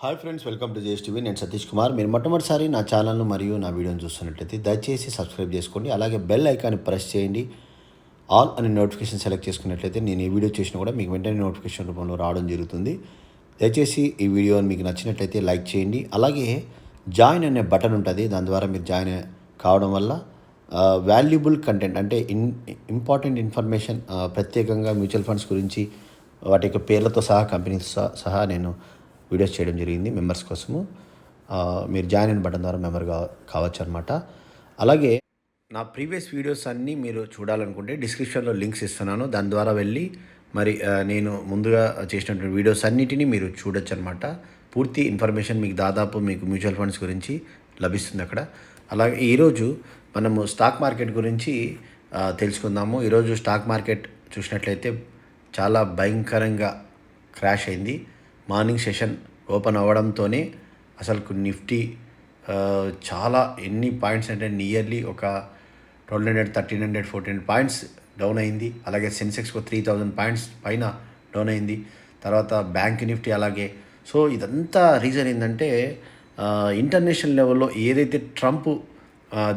Hi friends welcome to JS TV. నేను సతీష్ కుమార్. మీరు మొట్టమొదటిసారి నా ఛానల్ను మరియు నా వీడియోని చూస్తున్నట్లయితే దయచేసి సబ్స్క్రైబ్ చేసుకోండి. అలాగే బెల్ ఐకాన్ని ప్రెస్ చేయండి. ఆల్ అనే నోటిఫికేషన్ సెలెక్ట్ చేసుకున్నట్లయితే నేను ఈ వీడియో చేసినా కూడా మీకు వెంటనే నోటిఫికేషన్ రూపంలో రావడం జరుగుతుంది. దయచేసి ఈ వీడియో మీకు నచ్చినట్లయితే లైక్ చేయండి. అలాగే జాయిన్ అనే బటన్ ఉంటుంది. దాని ద్వారా మీరు జాయిన్ కావడం వల్ల వాల్యుబుల్ కంటెంట్ అంటే ఇన్ ఇంపార్టెంట్ ఇన్ఫర్మేషన్ ప్రత్యేకంగా మ్యూచువల్ ఫండ్స్ గురించి వాటి యొక్క పేర్లతో సహా కంపెనీస్ సహా నేను వీడియోస్ చేయడం జరిగింది మెంబర్స్ కోసము. మీరు జాయిన్ అయిన బటన్ ద్వారా మెంబర్ కా కావచ్చు అనమాట అలాగే నా ప్రీవియస్ వీడియోస్ అన్నీ మీరు చూడాలనుకుంటే డిస్క్రిప్షన్లో లింక్స్ ఇస్తున్నాను. దాని ద్వారా వెళ్ళి మరి నేను ముందుగా చేసినటువంటి వీడియోస్ అన్నిటినీ మీరు చూడొచ్చు అనమాట పూర్తి ఇన్ఫర్మేషన్ మీకు దాదాపు మీకు మ్యూచువల్ ఫండ్స్ గురించి లభిస్తుంది అక్కడ. అలాగే ఈరోజు మనము స్టాక్ మార్కెట్ గురించి తెలుసుకుందాము. ఈరోజు స్టాక్ మార్కెట్ చూసినట్లయితే చాలా భయంకరంగా క్రాష్ అయింది. మార్నింగ్ సెషన్ ఓపెన్ అవ్వడంతోనే అసలు నిఫ్టీ చాలా ఎన్ని పాయింట్స్ అంటే నియర్లీ ఒక twelve hundred thirteen hundred fourteen hundred points down అయింది. అలాగే సెన్సెక్స్ ఒక త్రీ థౌజండ్ పాయింట్స్ పైన డౌన్ అయింది. తర్వాత బ్యాంక్ నిఫ్టీ అలాగే. సో ఇదంతా రీజన్ ఏంటంటే ఇంటర్నేషనల్ లెవెల్లో ఏదైతే ట్రంప్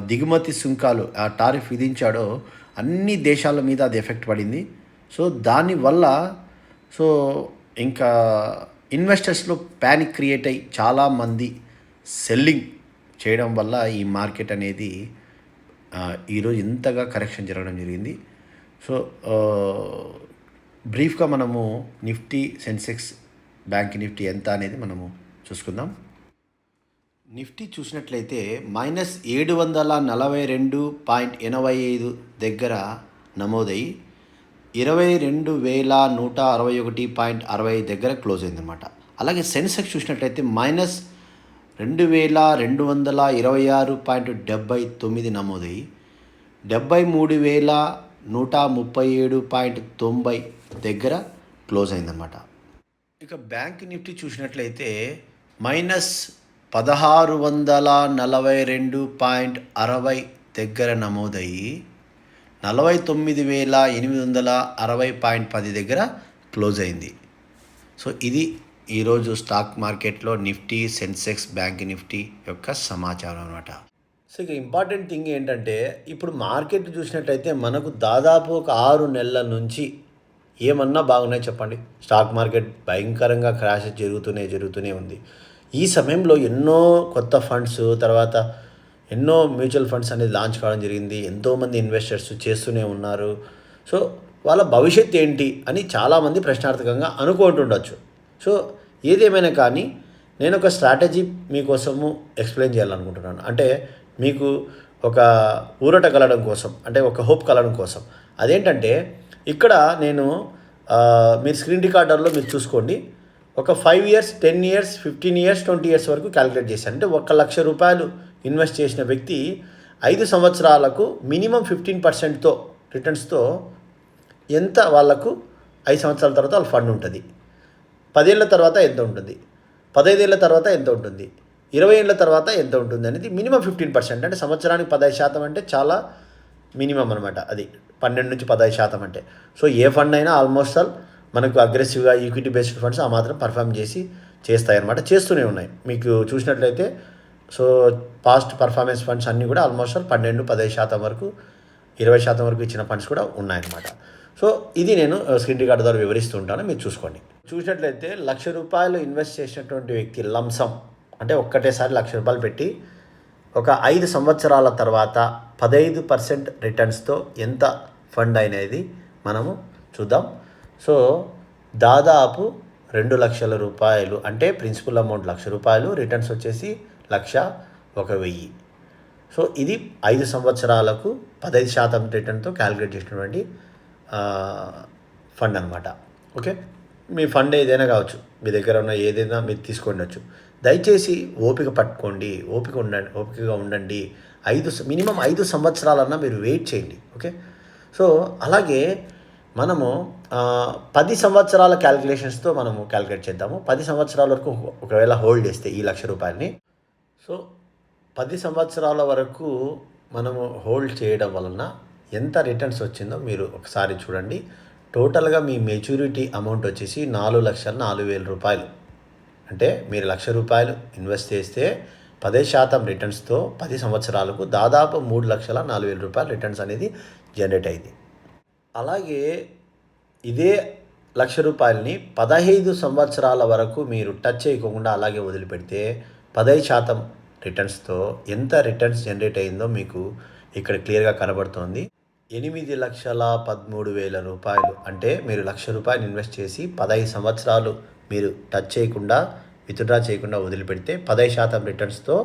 దిగుమతి సుంకాలు ఆ టారిఫ్ విధించాడో అన్ని దేశాల మీద అది ఎఫెక్ట్ పడింది. సో దానివల్ల సో ఇంకా ఇన్వెస్టర్స్లో ప్యానిక్ క్రియేట్ అయ్యి చాలామంది సెల్లింగ్ చేయడం వల్ల ఈ మార్కెట్ అనేది ఈరోజు ఇంతగా కరెక్షన్ జరగడం జరిగింది. సో బ్రీఫ్గా మనము నిఫ్టీ సెన్సెక్స్ బ్యాంక్ నిఫ్టీ ఎంత అనేది మనము చూసుకుందాం. నిఫ్టీ చూసినట్లయితే మైనస్ ఏడు వందల నలభై రెండు పాయింట్ ఎనభై ఐదు దగ్గర నమోదయ్యి ఇరవై రెండు వేల నూట అరవై ఒకటి పాయింట్ అరవై దగ్గర క్లోజ్ అయిందనమాట అలాగే సెన్సెక్స్ చూసినట్లయితే మైనస్ రెండు వేల రెండు వందల ఇరవై ఆరు పాయింట్ డెబ్బై తొమ్మిది నమోదై డెబ్బై మూడు వేల నూట ముప్పై ఏడు పాయింట్ తొంభై దగ్గర క్లోజ్ అయిందనమాట ఇక బ్యాంక్ నిఫ్టీ చూసినట్లయితే మైనస్ పదహారు వందల నలభై రెండు పాయింట్ అరవై దగ్గర నమోదయ్యి నలభై తొమ్మిది వేల ఎనిమిది వందల అరవై పాయింట్ పది దగ్గర క్లోజ్ అయింది. సో ఇది ఈరోజు స్టాక్ మార్కెట్లో నిఫ్టీ సెన్సెక్స్ బ్యాంక్ నిఫ్టీ యొక్క సమాచారం అనమాట సో ఇక ఇంపార్టెంట్ థింగ్ ఏంటంటే ఇప్పుడు మార్కెట్ చూసినట్టయితే మనకు దాదాపు ఒక ఆరు నెలల నుంచి ఏమన్నా బాగున్నాయి చెప్పండి. స్టాక్ మార్కెట్ భయంకరంగా క్రాష్ జరుగుతూనే జరుగుతూనే ఉంది. ఈ సమయంలో ఎన్నో కొత్త ఫండ్స్ తర్వాత ఎన్నో మ్యూచువల్ ఫండ్స్ అనేది లాంచ్ కావడం జరిగింది. ఎంతోమంది ఇన్వెస్టర్స్ చేస్తూనే ఉన్నారు. సో వాళ్ళ భవిష్యత్తు ఏంటి అని చాలామంది ప్రశ్నార్థకంగా అనుకుంటుండొచ్చు. సో ఏదేమైనా కానీ నేను ఒక స్ట్రాటజీ మీకోసము ఎక్స్ప్లెయిన్ చేయాలనుకుంటున్నాను. అంటే మీకు ఒక ఊరట కలడం కోసం అంటే ఒక హోప్ కలడం కోసం. అదేంటంటే ఇక్కడ నేను మీ మీరు స్క్రీన్ రికార్డర్లో మీరు చూసుకోండి. ఒక five years ten years fifteen years twenty years వరకు క్యాలిక్యులేట్ చేశాను. అంటే ఒక లక్ష రూపాయలు ఇన్వెస్ట్ చేసిన వ్యక్తి ఐదు సంవత్సరాలకు మినిమం ఫిఫ్టీన్ పర్సెంట్తో రిటర్న్స్తో ఎంత వాళ్ళకు ఐదు సంవత్సరాల తర్వాత వాళ్ళ ఫండ్ ఉంటుంది. పదేళ్ళ తర్వాత ఎంత ఉంటుంది? పదహైదేళ్ళ తర్వాత ఎంత ఉంటుంది? ఇరవై ఏళ్ళ తర్వాత ఎంత ఉంటుంది అనేది మినిమం ఫిఫ్టీన్ పర్సెంట్. అంటే సంవత్సరానికి పదహైదు శాతం అంటే చాలా మినిమం అనమాట అది. పన్నెండు నుంచి పదహైదు శాతం అంటే. సో ఏ ఫండ్ అయినా ఆల్మోస్ట్ ఆల్ మనకు అగ్రెసివ్గా ఈక్విటీ బేస్డ్ ఫండ్స్ ఆ మాత్రం పర్ఫామ్ చేసి చేస్తాయన్నమాట. చేస్తూనే ఉన్నాయి. మీకు చూసినట్లయితే సో పాస్ట్ పర్ఫార్మెన్స్ ఫండ్స్ అన్నీ కూడా ఆల్మోస్ట్ పన్నెండు పదహైదు శాతం వరకు ఇరవై శాతం వరకు ఇచ్చిన ఫండ్స్ కూడా ఉన్నాయన్నమాట. సో ఇది నేను స్క్రీన్ రికార్డు ద్వారా వివరిస్తూ ఉంటాను మీరు చూసుకోండి. చూసినట్లయితే లక్ష రూపాయలు ఇన్వెస్ట్ చేసినటువంటి వ్యక్తి లంసం అంటే ఒక్కటేసారి లక్ష రూపాయలు పెట్టి ఒక ఐదు సంవత్సరాల తర్వాత పదహైదు పర్సెంట్ రిటర్న్స్తో ఎంత ఫండ్ అనేది మనము చూద్దాం. సో దాదాపు రెండు లక్షల రూపాయలు అంటే ప్రిన్సిపల్ అమౌంట్ లక్ష రూపాయలు రిటర్న్స్ వచ్చేసి లక్ష ఒక వెయ్యి. సో ఇది ఐదు సంవత్సరాలకు పదహైదు శాతం రిటర్న్తో క్యాలిక్యులేట్ చేసినటువంటి ఫండ్ అనమాట ఓకే? మీ ఫండ్ ఏదైనా కావచ్చు. మీ దగ్గర ఉన్న ఏదైనా మీరు తీసుకోండొచ్చు దయచేసి ఓపిక పట్టుకోండి. ఓపిక ఉండండి ఓపికగా ఉండండి. ఐదు మినిమం ఐదు సంవత్సరాలన్నా మీరు వెయిట్ చేయండి. ఓకే? సో అలాగే మనము పది సంవత్సరాల క్యాలిక్యులేషన్స్తో మనము క్యాలిక్యులేట్ చేద్దాము. పది సంవత్సరాల వరకు ఒకవేళ హోల్డ్ చేస్తే ఈ లక్ష రూపాయలని. సో పది సంవత్సరాల వరకు మనము హోల్డ్ చేయడం వలన ఎంత రిటర్న్స్ వచ్చిందో మీరు ఒకసారి చూడండి. టోటల్గా మీ మెచ్యూరిటీ అమౌంట్ వచ్చేసి నాలుగు లక్షల నాలుగు వేల రూపాయలు. అంటే మీరు లక్ష రూపాయలు ఇన్వెస్ట్ చేస్తే పదే శాతం రిటర్న్స్తో పది సంవత్సరాలకు దాదాపు మూడు లక్షల నాలుగు వేల రూపాయలు రిటర్న్స్ అనేది జనరేట్ అయింది. అలాగే ఇదే లక్ష రూపాయలని పదహైదు సంవత్సరాల వరకు మీరు టచ్ చేయకుండా అలాగే వదిలిపెడితే పదహైదు శాతం రిటర్న్స్తో ఎంత రిటర్న్స్ జనరేట్ అయిందో మీకు ఇక్కడ క్లియర్గా కనబడుతోంది. ఎనిమిది లక్షల పదమూడు వేల రూపాయలు అంటే మీరు లక్ష రూపాయలు ఇన్వెస్ట్ చేసి పదహైదు సంవత్సరాలు మీరు టచ్ చేయకుండా విత్డ్రా చేయకుండా వదిలిపెడితే పదహైదు శాతం రిటర్న్స్తో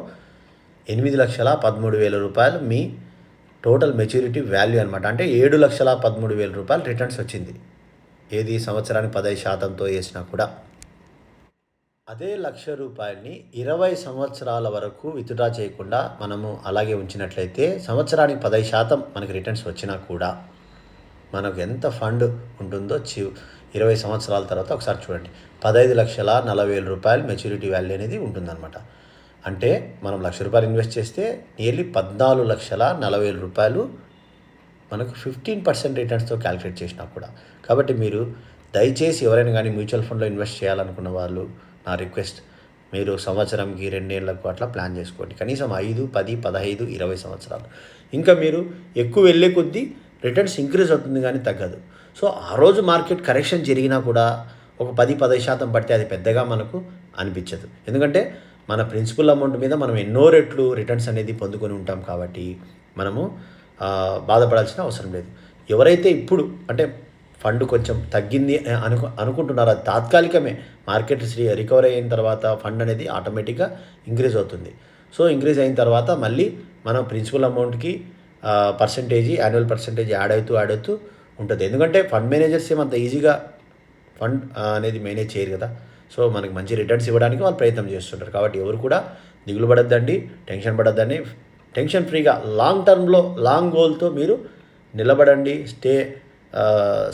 ఎనిమిది లక్షల పదమూడు వేల రూపాయలు మీ టోటల్ మెచ్యూరిటీ వాల్యూ అనమాట అంటే ఏడు లక్షల పదమూడు వేల రూపాయలు రిటర్న్స్ వచ్చింది. ఏది సంవత్సరానికి పదహైదు శాతంతో వేసినా కూడా. అదే లక్ష రూపాయలని ఇరవై సంవత్సరాల వరకు విత్డ్రా చేయకుండా మనము అలాగే ఉంచినట్లయితే సంవత్సరానికి పదహైదు శాతం మనకి రిటర్న్స్ వచ్చినా కూడా మనకు ఎంత ఫండ్ ఉంటుందో చి ఇరవై సంవత్సరాల తర్వాత ఒకసారి చూడండి. పదహైదు లక్షల నలభై వేల రూపాయలు మెచ్యూరిటీ వాల్యూ అనేది ఉంటుందన్నమాట. అంటే మనం లక్ష రూపాయలు ఇన్వెస్ట్ చేస్తే నియర్లీ పద్నాలుగు లక్షల నలభై వేల రూపాయలు మనకు ఫిఫ్టీన్ పర్సెంట్ రిటర్న్స్తో క్యాలిక్యులేట్ చేసినా కూడా. కాబట్టి మీరు దయచేసి ఎవరైనా కానీ మ్యూచువల్ ఫండ్లో ఇన్వెస్ట్ చేయాలనుకున్న వాళ్ళు నా రిక్వెస్ట్. మీరు సంవత్సరంకి రెండేళ్ళకు అట్లా ప్లాన్ చేసుకోండి. కనీసం ఐదు పది పదహైదు ఇరవై సంవత్సరాలు. ఇంకా మీరు ఎక్కువ వెళ్ళే కొద్దీ రిటర్న్స్ ఇంక్రీజ్ అవుతుంది కానీ తగ్గదు. సో ఆ రోజు మార్కెట్ కరెక్షన్ జరిగినా కూడా ఒక పది పదహైదు శాతం పడితే అది పెద్దగా మనకు అనిపించదు. ఎందుకంటే మన ప్రిన్సిపల్ అమౌంట్ మీద మనం ఎన్నో రెట్లు రిటర్న్స్ అనేది పొందుకొని ఉంటాం కాబట్టి మనము బాధపడాల్సిన అవసరం లేదు. ఎవరైతే ఇప్పుడు అంటే ఫండ్ కొంచెం తగ్గింది అనుకు అనుకుంటున్నారు? అది తాత్కాలికమే మార్కెట్ రికవర్ అయిన తర్వాత ఫండ్ అనేది ఆటోమేటిక్గా ఇంక్రీజ్ అవుతుంది. సో ఇంక్రీజ్ అయిన తర్వాత మళ్ళీ మనం ప్రిన్సిపల్ అమౌంట్కి పర్సంటేజీ యాన్యువల్ పర్సంటేజ్ యాడ్ అవుతూ యాడ్ అవుతూ ఉంటుంది. ఎందుకంటే ఫండ్ మేనేజర్స్ ఏమంత ఈజీగా ఫండ్ అనేది మేనేజ్ చేయరు కదా. సో మనకి మంచి రిటర్న్స్ ఇవ్వడానికి వాళ్ళు ప్రయత్నం చేస్తుంటారు. కాబట్టి ఎవరు కూడా దిగులు పడద్దండి టెన్షన్ పడద్దండి. టెన్షన్ ఫ్రీగా లాంగ్ టర్మ్లో లాంగ్ గోల్తో మీరు నిలబడండి స్టే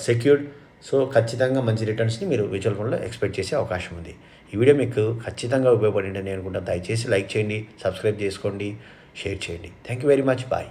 సెక్యూర్డ్ సో ఖచ్చితంగా మంచి రిటర్న్స్ని మీరు మ్యూచువల్ ఫండ్లో ఎక్స్పెక్ట్ చేసే అవకాశం ఉంది. ఈ వీడియో మీకు ఖచ్చితంగా ఉపయోగపడింది నేను అనుకుంటాను దయచేసి లైక్ చేయండి సబ్స్క్రైబ్ చేసుకోండి షేర్ చేయండి. Thank you very much bye